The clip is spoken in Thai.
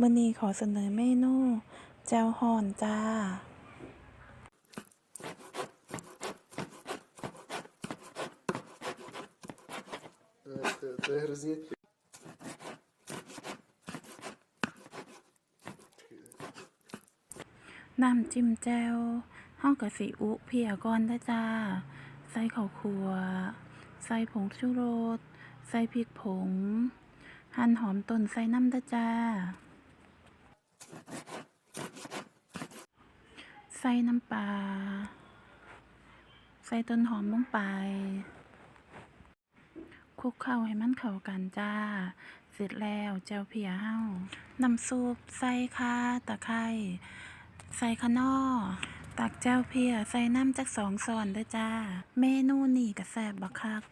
มื้อนี้ขอเสนอเมนูแจ่วฮอนจ้า น้ำจิ้มแจ่วห้องกะสีอุเพียกรได้จ้า ใส่ข้าวคั่ว ใส่ผงชูรส ใส่พริกผง หั่นหอมต้นใส่น้ำได้จ้า ใส่น้ำปลา ใส่ต้นหอมลงไป คลุกเข้าให้มันเข้ากันจ้า เสร็จแล้วแจ่วเพียเฮาน้ำซุปใส่ข่าตะไคร้ใส่คะนอตักแจ่วเพียใส่น้ำจักสองช้อนด้อจ้า เมนูนี้ก็แซ่บบักคัก